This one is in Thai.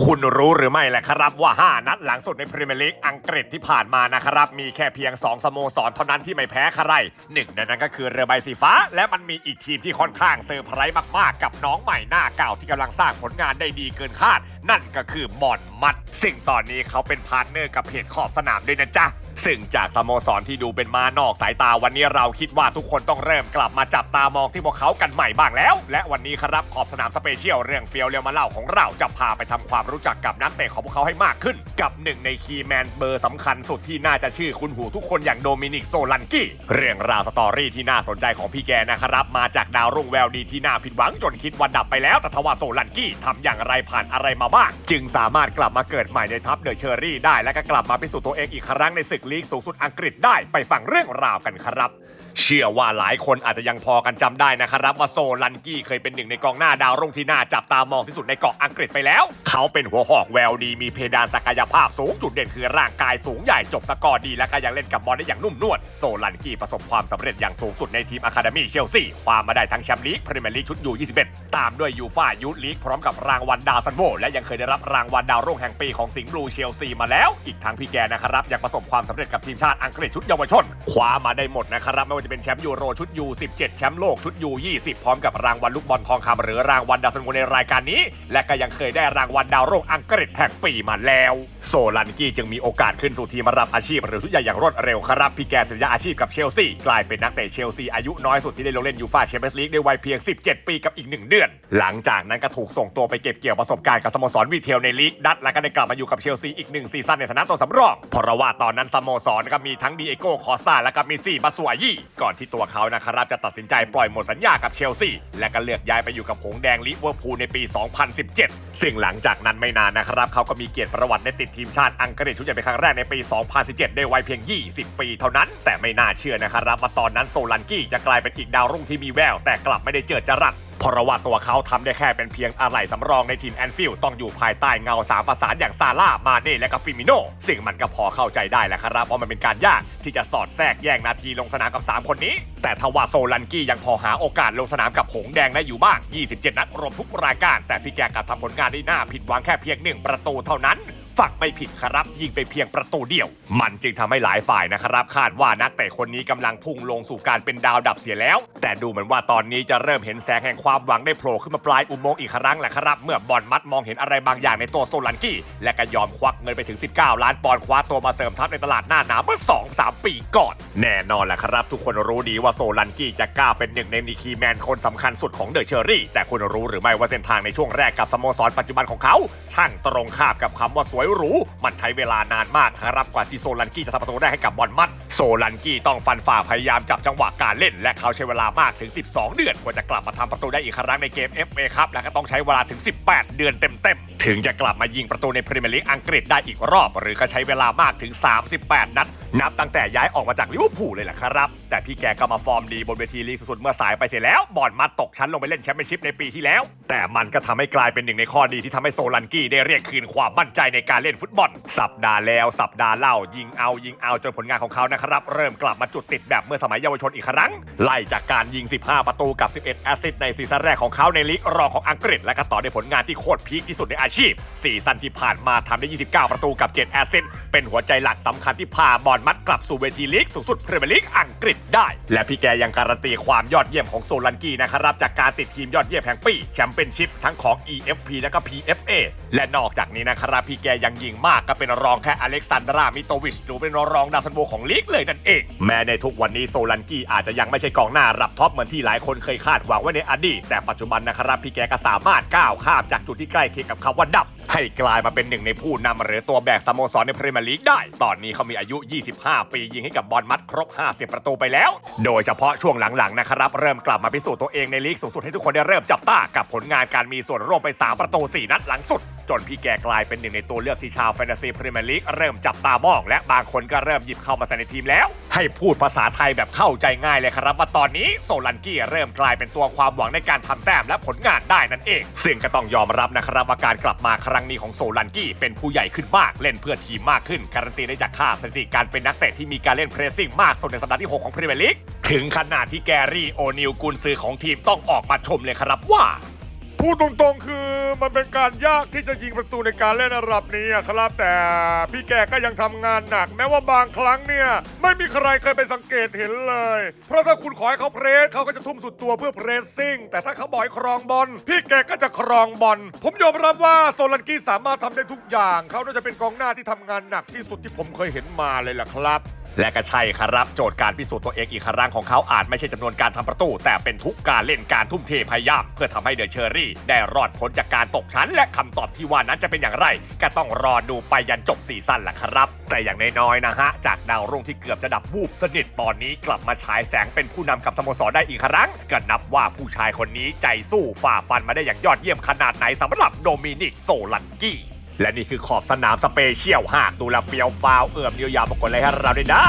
คุณรู้หรือไม่แหละครับว่า 5 นัดหลังสุดในพรีเมียร์ลีกอังกฤษที่ผ่านมานะครับ มีแค่เพียง 2 สโมสรเท่านั้นที่ไม่แพ้ใครหนึ่งในนั้นก็คือเรือใบสีฟ้า และมันมีอีกทีมที่ค่อนข้างเซอร์ไพรส์มากๆ กับน้องใหม่หน้าเก่าที่กำลังสร้างผลงานได้ดีเกินคาด นั่นก็คือบอนมัดซึ่งตอนนี้เขาเป็นพาร์ทเนอร์กับเพจขอบสนามด้วยนะจ๊ะ ซึ่งจากสโมสรที่ดูเป็นมานอกสายตาวันนี้เราคิดว่าทุกคนต้องเริ่มกลับมาจับตามองที่พวกเขากันใหม่บ้างแล้ว และวันนี้ครับขอบสนามสเปเชียลเรื่องเฟียวเรียวมาเล่าของเราจะพาไปทำความรู้จักกับนักเตะของพวกเขาให้มากขึ้น กับหนึ่งในคีย์แมนเบอร์สำคัญสุดที่น่าจะชื่อคุณหูทุกคนอย่างโดมินิกโซลันกี้เรื่องราวสตอรี่ที่น่าสนใจของพี่แกนะครับมาจากดาวรุ่งแววดีที่น่าผิดหวังจนคิดวันดับไปแล้วแต่ทว่าโซลันกี้ทำอย่างไรผ่านอะไรมาบ้างจึงสามารถกลับมาเกิดใหม่ในทัพเดอะเชอรี่ได้และก็กลับมาพิสูจน์ตัวเองอีกครั้งในศึกลีกสูงสุดอังกฤษได้ไปฟังเรื่องราวกันครับ เชื่อว่าหลายคนอาจจะยังพอกันจำได้นะครับว่าโซลันกี้เคยเป็นหนึ่งในกองหน้าดาวรุ่งที่น่าจับตามองที่สุดในเกาะอังกฤษไปแล้ว เขาเป็นหัวหอกแววดีมีเพดานศักยภาพสูงจุดเด่นคือร่างกายสูงใหญ่จบสกอร์ดีและก็ยังเล่นกับบอลได้อย่างนุ่มนวลโซลันกี้ประสบความสำเร็จอย่างสูงสุดในทีมอะคาเดมี่เชลซีคว้ามาได้ทั้งแชมป์ลีกพรีเมียร์ลีกชุดยู21 ตามด้วยยูฟ่ายูทลีกพร้อมกับรางวัลดาวซันโวและยังเคยได้รับรางวัลดาวรุ่งแห่งปีของสิงห์บลูเชลซีมาแล้ว อีกทั้งพี่แกนะครับยังประสบความสำเร็จกับทีมชาติอังกฤษชุดเยาวชนคว้ามาได้หมดนะครับไม่ว่าจะเป็นแชมป์ยูโรชุดยู17แชมป์โลกชุดยู20พร้อมกับรางวัลลูกบอลทองคำหรือรางวัลดาวซันโวในรายการนี้ และก็ยังเคยได้รางวัลดาวรุ่งอังกฤษแห่งปีมาแล้ว โซลันกี้จึงมีโอกาสขึ้นสู่ทีมระดับอาชีพ หรือชุดใหญ่อย่างรวดเร็วครับพี่แกสัญญาอาชีพกับเชลซีกลายเป็นนักเตะเชลซีอายุน้อยสุดที่ได้ลงเล่นยูฟ่าแชมเปี้ยนส์ลีกในวัยเพียง 17 ปีกับอีก1เดือนหลังจากนั้นก็ถูกส่งตัวไปเก็บเกี่ยวประสบการณ์กับสโมสรวีเทลในลีกดัตและก็ได้กลับมาอยู่กับเชลซีอีกหนึ่งซีซั่นในฐานะตัวสำรองเพราะว่าตอนนั้นสโมสรก็มีทั้งดีเอโก้คอสตาและก็มิซี่บาซูอายี่ก่อนที่ตัวเขานะครับจะตัดสินใจปล่อยหมดสัญญากับเชลซีและก็เลือกย้ายไปอยู่กับหงแดงลิเวอร์พูลในปี 2017 ซึ่งหลังจากนั้นไม่นานนะครับเขาก็มีเกียรติประวัติได้ติดทีมชาติอังกฤษชุดใหญ่เป็นครั้งแรกในปี 2017 ได้วัยเพียง 20 ปีเท่านั้น แต่ไม่น่าเชื่อนะครับว่าตอนนั้นโซลันกี้จะกลายเป็นอีกดาวรุ่งที่มีแววแต่กลับไม่ได้เจอจรัส เพราะว่าตัวเขาทำได้แค่เป็นเพียงอะไหล่สำรองในทีมแอนฟิลด์ต้องอยู่ภายใต้เงาสามประสานอย่างซาร่ามาเน่และก็ฟิมิโนซึ่งมันก็พอเข้าใจได้แหละครับว่ามันเป็นการยากที่จะสอดแทรกแย่งนาทีลงสนามกับ 3 คนนี้ แต่ทว่าโซลันกี้ยังพอหาโอกาสลงสนามกับหงแดงได้อยู่บ้าง 27 นัดรวมทุกรายการ แต่พี่แกกลับทำผลงานได้น่าผิดหวังแค่เพียงหนึ่งประตูเท่านั้น ฝักไม่ผิดครับ ยิงไปเพียงประตูเดียว มันจึงทำให้หลายฝ่ายนะครับคาดว่านักเตะคนนี้กำลังพุ่งลงสู่การเป็นดาวดับเสียแล้ว แต่ดูเหมือนว่าตอนนี้จะเริ่มเห็นแสงแห่งความหวังได้โผล่ขึ้นมาปลายอุโมงค์อีกครั้งแหละครับ เมื่อบอลมัดมองเห็นอะไรบางอย่างในตัวโซลันกี้ และก็ยอมควักเงินไปถึง 19 ล้านปอนด์คว้าตัวมาเสริมทัพในตลาดหน้าหนาวเมื่อ 2-3 ปีก่อน แน่นอนแหละครับ ทุกคนรู้ดีว่าโซลันกี้จะกล้าเป็นหนึ่งในนิคีแมนคนสำคัญสุดของเดอะเชอรี่แต่คุณรู้หรือไม่ว่าเส้นทางในช่วงแรกกับสโมสรปัจจุบันของเขาช่างตรงข้ามกับคำว่าสวยหรู มันใช้เวลานานมากครับกว่าที่โซลันกี้จะทำประตูได้ให้กับบอลมัด โซลันกี้ต้องฟันฝ่าพยายามจับจังหวะการเล่น และเขาใช้เวลามากถึง 12 เดือนกว่าจะกลับมาทำประตูได้อีกครั้งในเกม FA ครับและก็ต้องใช้เวลาถึง 18 เดือนเต็มๆถึงจะกลับมายิงประตูในพรีเมียร์ลีกอังกฤษได้อีกรอบ หรือก็ใช้เวลามากถึง 38 นัด นับตั้งแต่ย้ายออกมาจากลิเวอร์พูลเลยแหละครับ แต่พี่แกก็มาฟอร์มดีบนเวทีลีกสุดๆเมื่อสายไปเสียแล้ว บอลมัดตกชั้นลงไปเล่นแชมเปี้ยนชิพในปีที่แล้ว แต่มันก็ทำให้กลายเป็นหนึ่งในข้อดีที่ทำให้โซลันกี้ได้เรียกคืนความมั่นใจในการเล่นฟุตบอล สัปดาห์แล้วสัปดาห์เล่ายิงเอายิงเอาจนผลงานของเขานะครับเริ่มกลับมาจุดติดแบบเมื่อสมัยเยาวชนอีกครั้ง ไล่จากการยิง 15 ประตูกับ 11 แอสซิสต์ในซีซั่นแรกของเขาในลีกรองของอังกฤษ และก็ต่อด้วยผลงานที่โคตรพีคที่สุดในอาชีพซีซั่นที่ผ่านมาทำได้ 29 ประตูกับ 7 แอสซิสต์ เป็นหัวใจหลักสำคัญที่พาบอลมัดกลับสู่เวทีลีกสูงสุดพรีเมียร์ลีกอังกฤษได้ และพี่แกยังการันตีความยอดเยี่ยมของโซลันกี้นะครับจากการติดทีมยอดเยี่ยมแห่งปีแชมเปี้ยนชิพทั้งของ EFP และก็ PFA และนอกจากนี้นะครับพี่แกยังยิงมากก็เป็นรองแค่อเล็กซานดรามิโตวิชหรือเป็นรองดาวซันโวของลีกเลยนั่นเอง แม้ในทุกวันนี้โซลันกี้อาจจะยังไม่ใช่กองหน้ารับท็อปเหมือนที่หลายคนเคยคาดหวังไว้ในอดีตแต่ปัจจุบันนะครับพี่แกก็สามารถก้าวข้ามจากจุดที่ใกล้เคียงกับคำว่าดับ ให้กลายมาเป็นหนึ่งในผู้นำหรือตัวแบกสโมสรในพรีเมียร์ลีกได้ ตอนนี้เขามีอายุ 25 ปียิงให้กับบอลมัดครบ 50 ประตูไปแล้ว โดยเฉพาะช่วงหลังๆนะครับ เริ่มกลับมาพิสูจน์ตัวเองในลีกสูงสุดให้ทุกคนได้เริ่มจับตากับผลงานการมีส่วนร่วมไป 3 ประตู 4 นัดหลังสุดจนพี่แกกลายเป็นหนึ่งในตัวเลือกที่ชาวแฟนตาซีพรีเมียร์ลีกเริ่มจับตามอง และบางคนก็เริ่มหยิบเข้ามาใส่ในทีมแล้ว ให้พูดภาษาไทยแบบเข้าใจง่ายเลยครับว่าตอนนี้โซลันกี้เริ่มกลายเป็นตัวความหวังในการทำแต้มและผลงานได้นั่นเอง ซึ่งก็ต้องยอมรับนะครับว่าการกลับมาครั้งนี้ของโซลันกี้เป็นผู้ใหญ่ขึ้นมากเล่นเพื่อทีมมากขึ้น การันตีได้จากค่าสถิติการเป็นนักเตะที่มีการเล่นเพรสซิ่งมากสุดในสัปดาห์ที่ 6 ของพรีเมียร์ลีกถึงขนาดที่แกรี่โอนิลกุนซือของทีมต้องออกมาชมเลยครับว่า พูดตรงๆ คือมันเป็นการยากที่จะยิงประตูในการเล่นระดับนี้ครับแต่พี่แกก็ยังทำงานหนัก แม้ว่าบางครั้งเนี่ย ไม่มีใครเคยไปสังเกตเห็นเลย เพราะถ้าคุณขอให้เขาเพรสเขาก็จะทุ่มสุดตัวเพื่อเพรสซิ่ง แต่ถ้าเขาบอกให้ครองบอลพี่แกก็จะครองบอลผมยอมรับว่าโซลันกี้สามารถทำได้ทุกอย่าง เขาน่าจะเป็นกองหน้าที่ทำงานหนักที่สุดที่ผมเคยเห็นมาเลยล่ะครับ และก็ใช่ครับโจทย์การพิสูจน์ตัวเองอีกครั้งของเขาอาจไม่ใช่จำนวนการทำประตู แต่เป็นทุกการเล่นการทุ่มเทพยายามเพื่อทำให้เดอะเชอรี่ ได้รอดพ้นจากการตกชั้น และคำตอบที่ว่านั้นจะเป็นอย่างไร ก็ต้องรอดูไปยันจบซีซั่นล่ะครับ แต่อย่างน้อยๆนะฮะ จากดาวรุ่งที่เกือบจะดับวูบสนิทตอนนี้กลับมาฉายแสงเป็นผู้นำกับสโมสรได้อีกครั้งก็นับว่าผู้ชายคนนี้ใจสู้ฝ่าฟันมาได้อย่างยอดเยี่ยมขนาดไหนสำหรับโดมินิกโซลันกี้ และนี่คือขอบสนามสเปเชียลหากดูแลเฟียวฟาวเอื้อมเดียวยาวมากกว่าเลยครับเราด้วยนะ